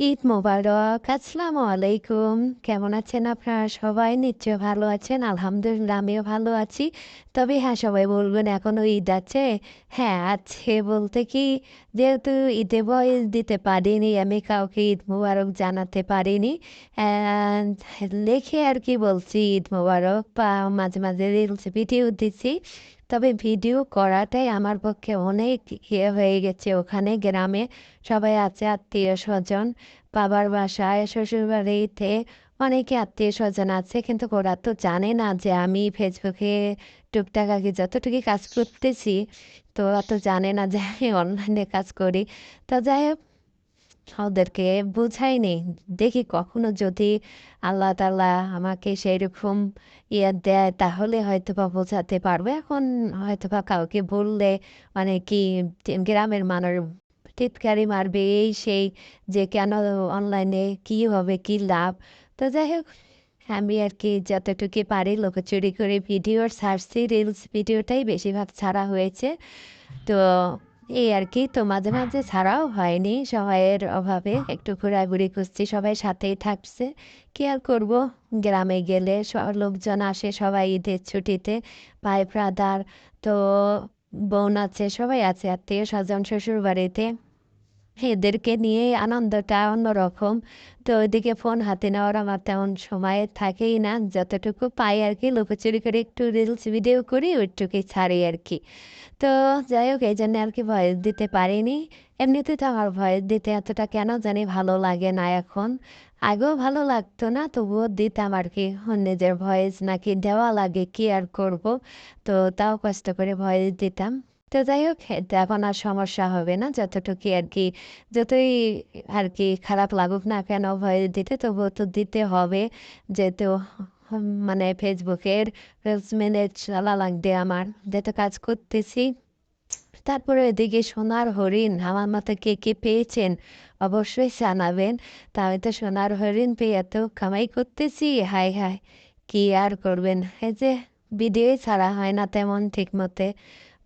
ঈদ মোবারক, আসসালামু আলাইকুম। কেমন আছেন আপনারা সবাই? নিশ্চয় ভালো আছেন, আলহামদুলিল্লাহ, আমিও ভালো আছি। তবে হ্যাঁ সবাই বলবেন এখনও ঈদ আছে? হ্যাঁ আছে বলতে কি, যেহেতু ঈদে বয়স দিতে পারিনি, আমি কাউকে ঈদ মোবারক জানাতে পারিনি। লিখে আর কি বলছি, ঈদ মোবারক, বা মাঝে মাঝে রিলস ভিডিও দিচ্ছি তবে ভিডিও করাটাই আমার পক্ষে অনেক ইয়ে হয়ে গেছে। ওখানে গ্রামে সবাই আছে, আত্মীয় স্বজন, বাবার বাসায়, শ্বশুরবাড়িতে অনেকে আত্মীয় স্বজন আছে। কিন্তু ওরা তো জানে না যে আমি ফেসবুকে, টুকটাক আগে যতটুকু কাজ করতেছি, তো ওরা তো জানে না যে আমি অনলাইনে কাজ করি। তো যাই হোক ওদেরকে বুঝাইনি দেখি কখনো যদি আল্লাহ তাল্লাহ আমাকে সেই রকম ইয়ে দেয়, তাহলে হয়তো বা বোঝাতে পারব। এখন হয়তো বা কাউকে বললে মানে কি গ্রামের মানুষ টিটকারি মারবে, এই সেই, যে কেন অনলাইনে কী হবে, কী লাভ? তো যাই হোক, আমি আর কি যতটুকু পারি লোকচুরি করে ভিডিও ছাড়ছি রিলস ভিডিওটাই বেশিরভাগ ছাড়া হয়েছে। তো এই আর কি, তো মাঝে মাঝে ছাড়াও হয়নি সবাইয়ের অভাবে। একটু ঘোরাঘুরি করছি, সবাই সাথেই থাকছে। কি আর করব? গ্রামে গেলে সব লোকজন আসে সবাই ঈদের ছুটিতে। ভাই, ব্রাদার, তো বোন আছে, সবাই আছে, আত্মীয় স্বজন শ্বশুর বাড়িতে এদেরকে নিয়ে আনন্দটা অন্যরকম। তো ওইদিকে ফোন হাতে নেওয়ার আমার তেমন সময় থাকেই না। যতটুকু পাই আর কি, লুকোচুরি করে একটু রিলস ভিডিও করি, ওইটুকুই ছাড়ি আর কি। তো যাই হোক এই জন্য আর কি ভয়েস দিতে পারিনি। এমনিতে তো আমার ভয়েস দিতে এতটা কেন জানি ভালো লাগে না এখন। আগেও ভালো লাগতো না, তবুও দিতাম আর কি। নিজের ভয়েস নাকি দেওয়া লাগে, কি আর করব? তো তাও কষ্ট করে ভয়েস দিতাম। তো যাই হোক এখন আর সমস্যা হবে না। যতটুকু আর কি, যতই আর কি খারাপ লাগুক না কেন ভয়েস দিতে তবুও তো দিতে হবে। যেহেতু মানে ফেসবুকের মেনে চলা লাগবে আমার। যেহেতু কাজ করতেছি, তারপরে এদিকে সোনার হরিণ, আমার মতো কে কে পেয়েছেন অবশ্যই জানাবেন। তা আমি তো সোনার হরিণ পেয়ে এত কামাই করতেছি হাই হাই কি আর করবেন? এই যে ভিডিও ছাড়া হয় না তেমন ঠিক মতে।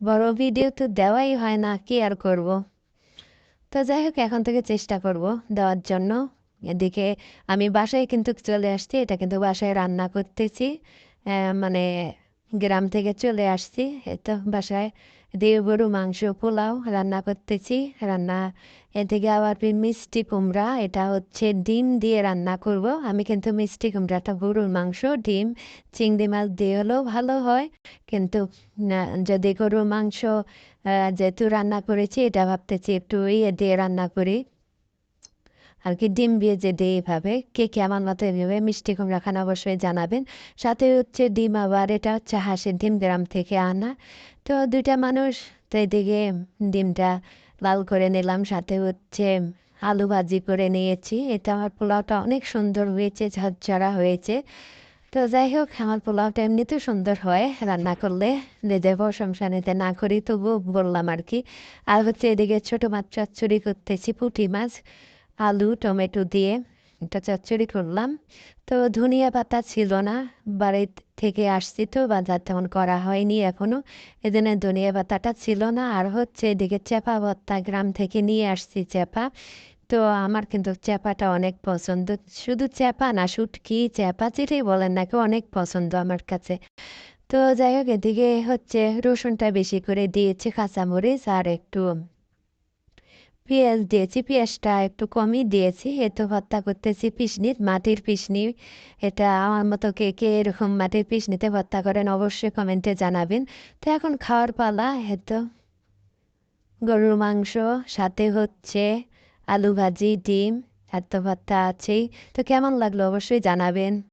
বড় ভিডিও তো দেওয়াই হয় না, কি আর করব? তো যাই হোক, এখন থেকে চেষ্টা করব দেওয়ার জন্য। এদিকে আমি বাসায় কিন্তু চলে আসছি, এটা কিন্তু বাসায় রান্না করতেছি মানে গ্রাম থেকে চলে আসছি। তো বাসায় দিয়ে গরু, মাংস, পোলাও রান্না করতেছি। রান্না এদিকে আবার মিষ্টি কুমড়া, এটা হচ্ছে ডিম দিয়ে রান্না করব। আমি কিন্তু মিষ্টি কুমড়াটা, গরুর মাংস, ডিম, চিংড়ি মাছ দিয়ে হলেও ভালো হয়। কিন্তু যদি গরুর মাংস যেহেতু রান্না করেছি, এটা ভাবতেছি একটু ইয়ে দিয়ে রান্না করি। আর কি ডিম ভেজে দিই এভাবে কে কেমন মতো এভাবে মিষ্টি কুমড়া খানা অবশ্যই জানাবেন। সাথে হচ্ছে ডিম আবার, এটা হচ্ছে হাঁসের ডিম গ্রাম থেকে আনা। তো দুইটা মানুষ, তো এদিকে ডিমটা লাল করে নিলাম, সাথে হচ্ছে আলু ভাজি করে নিয়েছি। এটা আমার পোলাওটা অনেক সুন্দর হয়েছে, ঝরঝরা হয়েছে। তো যাই হোক, আমার পোলাওটা এমনিতেও সুন্দর হয়, রান্না করলে নিজের প্রশংসা নিতে না করি তবুও বললাম আর কি। আর হচ্ছে এদিকে ছোটো মাছ চচ্চড়ি করতেছি, পুঁটি মাছ। আলু, টমেটো দিয়ে এটা চচ্চড়ি করলাম। তো ধনিয়া পাতা ছিল না, বাড়ি থেকে আসছি তো, বাজার তেমন করা হয়নি এখনও এদিনে ধনিয়া পাতাটা ছিল না, আর হচ্ছে এদিকে চেপা ভত্তা গ্রাম থেকে নিয়ে আসছি চেপা। তো আমার কিন্তু চেপাটা অনেক পছন্দ। শুধু চেপা না, শুটকি, চেপা যেটাই বলেন নাকি অনেক পছন্দ আমার কাছে। তো যাই হোক, এদিকে হচ্ছে রসুনটা বেশি করে দিয়েছি, কাঁচামরিচ আর একটু পেঁয়াজ দিয়েছি, পেঁয়াজটা একটু কমই দিয়েছি। এতো ভর্তা করতেছি পিসনির, মাটির পিসনি। এটা আমার মতো কে কে এরকম মাটির পিসনিতে ভর্তা করেন অবশ্যই কমেন্টে জানাবেন। তো এখন খাওয়ার পালা, এতো গরুর মাংস, সাথে হচ্ছে আলু ভাজি, ডিম, এত ভর্তা আছেই। তো কেমন লাগল অবশ্যই জানাবেন।